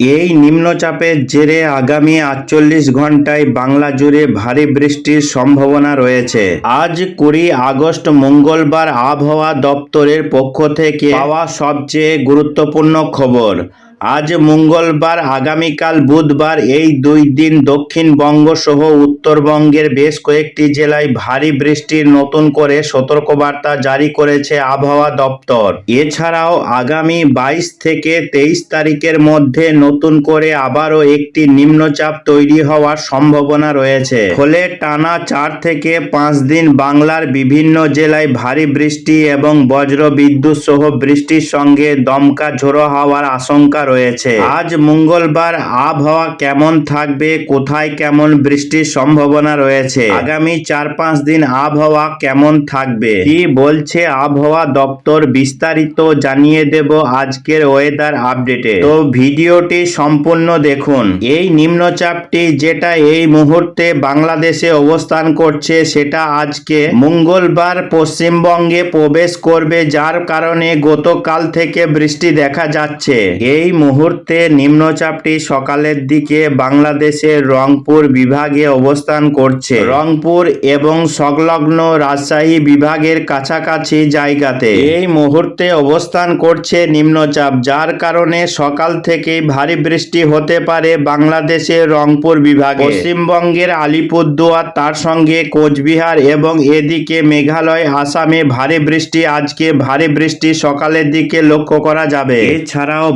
এই নিম্নচাপের জেরে আগামী আটচল্লিশ ঘন্টায় বাংলা জুড়ে ভারী বৃষ্টির সম্ভাবনা রয়েছে। আজ কুড়ি আগস্ট মঙ্গলবার আবহাওয়া দপ্তরের পক্ষ থেকে পাওয়া সবচেয়ে গুরুত্বপূর্ণ খবর। আজ মঙ্গলবার, আগামীকাল বুধবার এই দুই দিন দক্ষিণবঙ্গ সহ উত্তরবঙ্গের বেশ কয়েকটি জেলায় ভারী বৃষ্টির নতুন করে সতর্কবার্তা জারি করেছে আবহাওয়া দপ্তর। এছাড়াও আগামী বাইশ থেকে তেইশ তারিখের মধ্যে নতুন করে আবারও একটি নিম্নচাপ তৈরি হওয়ার সম্ভাবনা রয়েছে। ফলে টানা চার থেকে পাঁচ দিন বাংলার বিভিন্ন জেলায় ভারী বৃষ্টি এবং বজ্র বিদ্যুৎ সহ বৃষ্টির সঙ্গে দমকা ঝোড়ো হওয়ার আশঙ্কা রয়েছে। আজ মঙ্গলবার আবহাওয়া কেমন থাকবে, কোথায় কেমন বৃষ্টির সম্ভাবনা রয়েছে, আগামী চার পাঁচ দিন আবহাওয়া কেমন থাকবে, কি বলছে আবহাওয়া দপ্তর বিস্তারিত জানিয়ে দেব আজকের ওয়েদার আপডেটে। তো ভিডিওটি সম্পূর্ণ দেখুন। এই নিম্নচাপটি যেটা এই মুহূর্তে বাংলাদেশে অবস্থান করছে, সেটা আজকে মঙ্গলবার পশ্চিমবঙ্গে প্রবেশ করবে, যার কারণে গতকাল থেকে বৃষ্টি দেখা যাচ্ছে। এই মুহূর্তে নিম্নচাপটি সকালের দিকে বাংলাদেশের রংপুর বিভাগে অবস্থান করছে। রংপুর এবং সংলগ্ন রাজশাহী বিভাগের কাছাকাছি জায়গাতে। এই মুহূর্তে অবস্থান করছে নিম্নচাপ, যার কারণে সকাল থেকেই ভারী বৃষ্টি হতে পারে বাংলাদেশের রংপুর বিভাগে। পশ্চিমবঙ্গের আলিপুরদুয়ার, তার সঙ্গে কোচবিহার এবং এদিকে মেঘালয়, আসামে ভারী বৃষ্টি, আজকে ভারী বৃষ্টি সকালের দিকে লক্ষ্য করা যাবে। এছাড়াও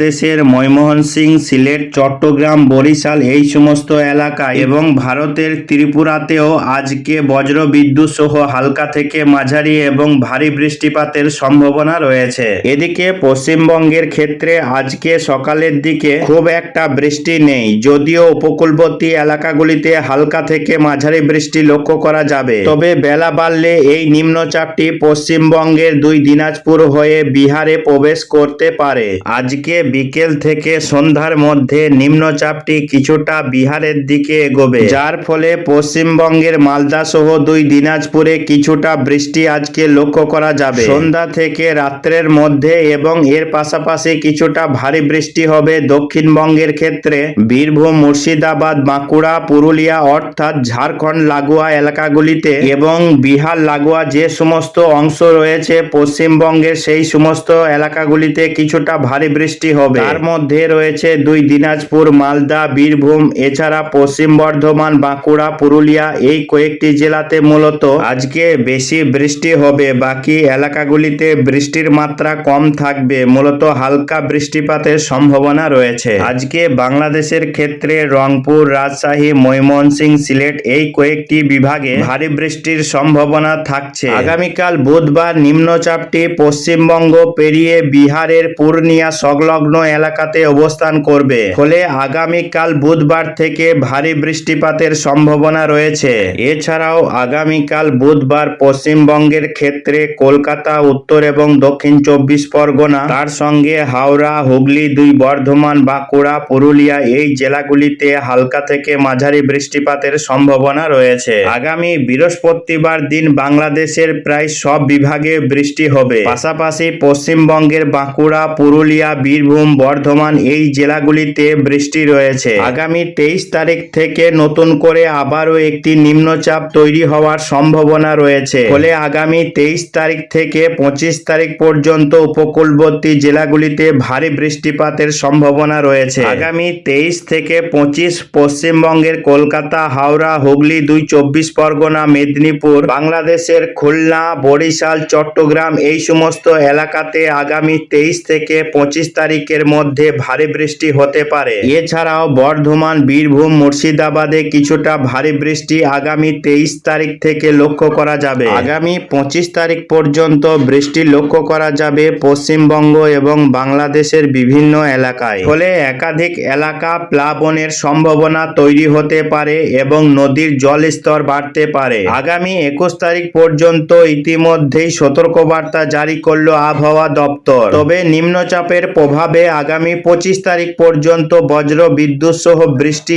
বাংলাদেশের ময়মনসিং, সিলেট, চট্টগ্রাম, বরিশাল এই সমস্ত এলাকায় এবং ভারতের ত্রিপুরাতেও আজকে বজ্র বিদ্যুৎ সহ হালকা থেকে মাঝারি এবং ভারী বৃষ্টিপাতের সম্ভাবনা রয়েছে। এদিকে পশ্চিমবঙ্গের ক্ষেত্রে আজকে সকালের দিকে খুব একটা বৃষ্টি নেই, যদিও উপকূলবর্তী এলাকাগুলিতে হালকা থেকে মাঝারি বৃষ্টি লক্ষ্য করা যাবে। তবে বেলা বাড়লে এই নিম্নচাপটি পশ্চিমবঙ্গের দুই দিনাজপুর হয়ে বিহারে প্রবেশ করতে পারে। আজকে বিকেল থেকে সন্ধ্যার মধ্যে নিম্নচাপটি কিছুটা বিহারের দিকে এগোবে। যার ফলে পশ্চিমবঙ্গের মালদা সহ দুই দিনাজপুরে কিছুটা বৃষ্টি আজকে লক্ষ্য করা যাবে। সন্ধ্যা থেকে রাত্রের মধ্যে এবং এর পাশাপাশি কিছুটা ভারী বৃষ্টি হবে দক্ষিণবঙ্গের ক্ষেত্রে। বীরভূম, মুর্শিদাবাদ, বাঁকুড়া, পুরুলিয়া অর্থাৎ ঝাড়খণ্ড, লাগোয়া এলাকাগুলিতে এবং বিহার, লাগোয়া যে সমস্ত অংশ রয়েছে, পশ্চিমবঙ্গের সেই সমস্ত এলাকাগুলিতে কিছুটা ভারী বৃষ্টি হবে। তার মধ্যে রয়েছে দুই দিনাজপুর, মালদা, বীরভূম, এছাড়া পশ্চিম বর্ধমান, বাঁকুড়া, পুরুলিয়া, এই কয়েকটি জেলাতে মূলত আজকে বেশি বৃষ্টি হবে। বাকি এলাকাগুলিতে বৃষ্টির মাত্রা কম থাকবে। মূলত হালকা বৃষ্টিপাতের সম্ভাবনা রয়েছে। আজকে বাংলাদেশের ক্ষেত্রে রংপুর, রাজশাহী ময়মনসিং সিলেট এই কয়েকটি বিভাগে ভারী বৃষ্টির সম্ভাবনা থাকছে। আগামীকাল বুধবার নিম্নচাপটি পশ্চিমবঙ্গ পেরিয়ে বিহারের পূর্ণিয়া সংলগ্ন এলাকাতে অবস্থান করবে। ফলে আগামীকাল বুধবার থেকে ভারী বৃষ্টিপাতের সম্ভাবনা রয়েছে। এছাড়াও আগামীকাল বুধবার পশ্চিমবঙ্গের ক্ষেত্রে কলকাতা, উত্তর এবং দক্ষিণ চব্বিশ পরগনা, তার সঙ্গে হাওড়া, হুগলি, দুই বর্ধমান, বাঁকুড়া, পুরুলিয়া এই জেলাগুলিতে হালকা থেকে মাঝারি বৃষ্টিপাতের সম্ভাবনা রয়েছে। আগামী বৃহস্পতিবার দিন বাংলাদেশের প্রায় সব বিভাগে বৃষ্টি হবে। পাশাপাশি পশ্চিমবঙ্গের বাঁকুড়া, পুরুলিয়া, বীরভূম বর্ধমান, এই জেলাগুলিতে বৃষ্টি রয়েছে। আগামী তেইশ তারিখ থেকে নতুন করে আবারও একটি নিম্নচাপ তৈরি হওয়ার সম্ভাবনা রয়েছে। ফলে আগামী তেইশ তারিখ থেকে পঁচিশ তারিখ পর্যন্ত উপকূলবর্তী জেলাগুলিতে ভারী বৃষ্টিপাতের সম্ভাবনা রয়েছে। আগামী তেইশ থেকে পঁচিশ পশ্চিমবঙ্গের কলকাতা, হাওড়া, হুগলি দুই চব্বিশ পরগনা, মেদিনীপুর, বাংলাদেশের খুলনা, বরিশাল, চট্টগ্রাম এই সমস্ত এলাকাতে আগামী তেইশ থেকে পঁচিশ তারিখের মধ্যে ভারী বৃষ্টি হতে পারে। এছাড়াও বর্ধমান, বীরভূম, মুর্শিদাবাদে কিছুটা ভারী বৃষ্টি আগামী তেইশ তারিখ থেকে লক্ষ্য করা যাবে। আগামী পঁচিশ তারিখ পর্যন্ত বৃষ্টি লক্ষ্য করা যাবে পশ্চিমবঙ্গ এবং বাংলাদেশের বিভিন্ন এলাকায়। ফলে একাধিক এলাকা প্লাবনের সম্ভাবনা তৈরি হতে পারে এবং নদীর জল স্তর বাড়তে পারে। আগামী একুশ তারিখ পর্যন্ত ইতিমধ্যেই সতর্কবার্তা জারি করল আবহাওয়া দপ্তর। তবে নিম্নচাপের প্রভাবে আগামী পঁচিশ তারিখ পর্যন্ত বজ্র বিদ্যুৎ সহ বৃষ্টি